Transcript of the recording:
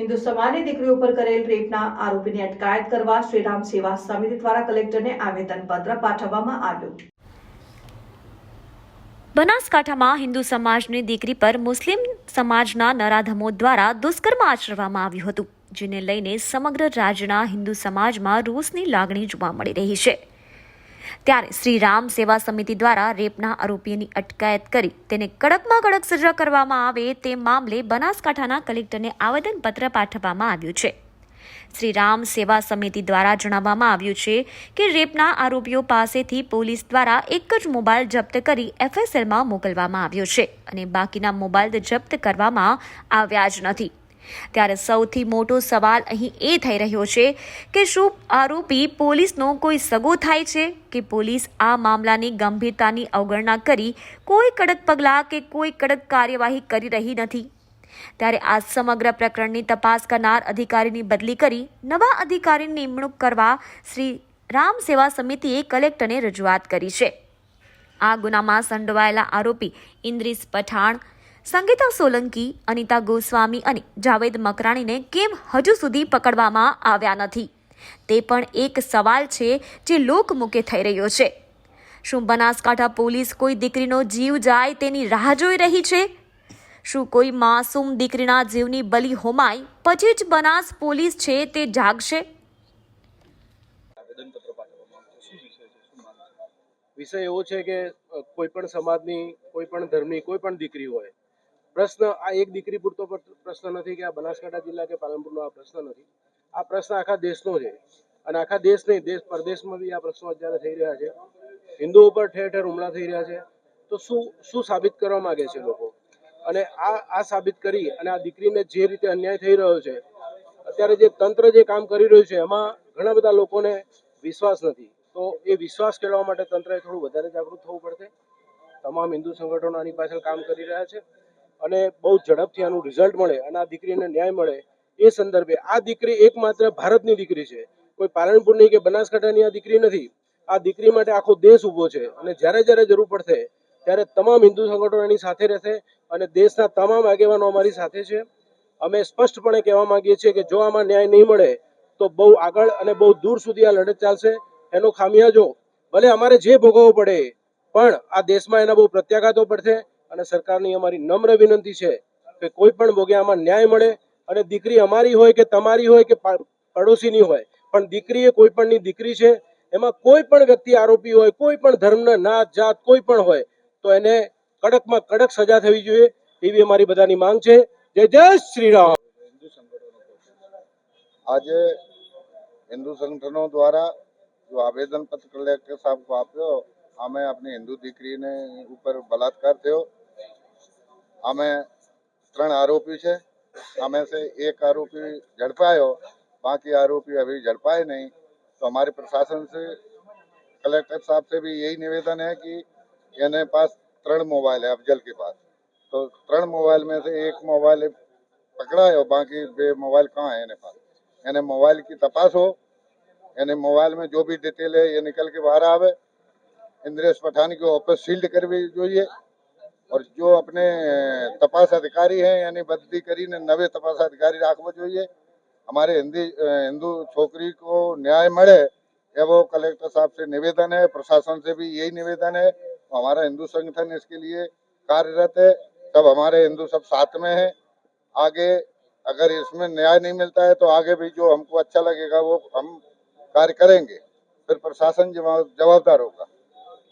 હિન્દુ સમાજની દીકરીઓ કરેલ રેપના આરોપીની અટકાયત કરવા શ્રીરામ સેવા સમિતિ દ્વારા કલેક્ટરને આવેદનપત્ર પાઠવવામાં આવ્યું. બનાસકાંઠામાં હિન્દુ સમાજની દીકરી પર મુસ્લિમ સમાજના નરાધમો દ્વારા દુષ્કર્મ આચરવામાં આવ્યું હતું, જેને લઈને સમગ્ર રાજ્યના હિન્દુ સમાજમાં રોષની લાગણી જોવા મળી રહી છે. ત્યારે શ્રી રામ સેવા સમિતિ દ્વારા રેપના આરોપીની અટકાયત કરી તેને કડકમાં કડક સજા કરવામાં આવે તે મામલે બનાસકાંઠાના કલેક્ટરને આવેદનપત્ર પાઠવવામાં આવ્યું છે. શ્રી રામ સેવા સમિતિ દ્વારા જણાવવામાં આવ્યું છે કે રેપના આરોપીઓ પાસેથી પોલીસ દ્વારા એક જ મોબાઈલ જપ્ત કરી એફએસએલમાં મોકલવામાં આવ્યો છે અને બાકીના મોબાઈલ જપ્ત કરવામાં આવ્યા જ નથી. ત્યારે સૌથી મોટો સવાલ અહીં એ થઈ રહ્યો છે કે શું આરોપી પોલીસનો કોઈ સગો થાય છે કે પોલીસ આ મામલાની ગંભીરતાની અવગણના કરી કોઈ કડક પગલાં કે કોઈ કડક કાર્યવાહી કરી રહી નથી? ત્યારે આ સમગ્ર પ્રકરણની તપાસ કરનાર અધિકારીની બદલી કરી નવા અધિકારીની નિમણૂક કરવા શ્રી રામ સેવા સમિતિએ કલેક્ટરને રજૂઆત કરી છે. આ ગુનામાં સંડોવાયેલા આરોપી ઇન્દ્રિસ પઠાણ સંગીતા સોલંકી, અનિતા ગોસ્વામી અને જાવેદ મકરાણીને કેમ હજુ સુધી પકડવામાં આવ્યા નથી? તે પણ એક સવાલ છે જે લોકમુખે થઈ રહ્યો છે. શું બનાસકાંઠા પોલીસ કોઈ દીકરીનો જીવ જાય તેની રાહ જોઈ રહી છે? શું કોઈ માસૂમ દીકરીના જીવની બલી હોમાય પછી જ બનાસ પોલીસ છે તે જાગશે? વિષય એવો છે કે કોઈ પણ સમાજની, કોઈ પણ ધર્મની, કોઈ પણ દીકરી હોય પ્રશ્ન આ એક દીકરી પૂરતો પર- પ્રશ્ન નથી કે આ બનાસકાંઠા જિલ્લા કે પાલનપુરનો આ પ્રશ્ન નથી. આ પ્રશ્ન આખા દેશનો છે. અને આખા દેશ નહીં, દેશ, પરદેશમાં બી આ પ્રશ્નો અત્યારે થઈ રહ્યા છે. હિન્દુઓ ઉપર ઠેર ઠેર હુમલા થઈ રહ્યા છે. તો શું શું સાબિત કરવા માંગે છે લોકો? અને આ આ સાબિત કરી અને આ દીકરીને જે રીતે અન્યાય થઈ રહ્યો છે, અત્યારે જે તંત્ર જે કામ કરી રહ્યું છે, એમાં ઘણા બધા લોકોને વિશ્વાસ નથી. તો એ વિશ્વાસ કેળવવા માટે તંત્રએ થોડું વધારે જાગૃત થવું પડશે. તમામ હિન્દુ સંગઠનો આની પાછળ કામ કરી રહ્યા છે. અને બહુ ઝડપથી આનું રિઝલ્ટ મળે અને આ દીકરીને ન્યાય મળે, એ સંદર્ભે આ દીકરી એકમાત્ર ભારતની દીકરી છે. કોઈ પાલનપુરની કે બનાસકાંઠાની આ દીકરી નથી. આ દીકરી માટે આખો દેશ ઊભો છે અને જ્યારે જ્યારે જરૂર પડશે ત્યારે તમામ હિન્દુ સંગઠનો એની સાથે રહેશે અને દેશના તમામ આગેવાનો અમારી સાથે છે. અમે સ્પષ્ટપણે કહેવા માંગીએ છીએ કે જો આમાં ન્યાય નહીં મળે તો બહુ આગળ અને બહુ દૂર સુધી આ લડત ચાલશે. એનો ખામિયાજો ભલે અમારે જે ભોગવવો પડે, પણ આ દેશમાં એના બહુ પ્રત્યાઘાતો પડશે. અને સરકારની અમારી નમ્ર વિનંતી છે કે કોઈ પણ ભોગે આમાં ન્યાય મળે અને દીકરી અમારી હોય કે તમારી હોય કે પડોશીની હોય, પણ દીકરી એ કોઈ પણની દીકરી છે, એમાં કોઈ પણ વ્યક્તિ આરોપી હોય, કોઈ પણ ધર્મના નાત, જાત, કોઈ પણ હોય, તો એને કડકમાં કડક સજા થવી જોઈએ એવી અમારી બધાની માંગ છે. જય જય શ્રી રામ આજે હિન્દુ સંગઠનો દ્વારા જો આવેદન પત્ર કલેક્ટર સાહેબ આપ્યો અમે આપણી હિન્દુ દીકરીને ઉપર બળાત્કાર થયો. અમે ત્રણ આરોપી से અમે છે એક આરોપી ઝડપાયો आरोपी अभी झड़पाए नहीं। तो हमारे प्रशासन से, कलेक्टर साहब से भी यही निवेदन है कि इन्हें पास त्रण मोबाइल है, अफजल के पास। तो त्रण मोबाइल में से एक मोबाइल पकड़ा है और बाकी बे मोबाइल कहाँ है इन्हें पास? यानी मोबाइल की तपास हो यानी मोबाइल में जो भी डिटेल है, ये निकल के बाहर आवे। इंद्रेश पठानी को ऑफ़िस सील्ड कर भी जो ये और जो अपने तपास अधिकारी हैं यानी बदली કરીને નવે તપાસ અધિકારી રાખવો જોઈએ हमारे हिंदी अ, हिंदू छोकरी को न्याय મળે एवो कलेक्टर साहब से निवेदन है प्रशासन से भी यही निवेदन है हमारा हिंदू संगठन इसके लिए कार्यरत है सब हमारे हिंदू सब साथ में है आगे अगर इसमें न्याय नहीं मिलता है तो आगे भी जो हमको अच्छा लगेगा वो हम कार्य करेंगे फिर प्रशासन जवाब- जवाबदार होगा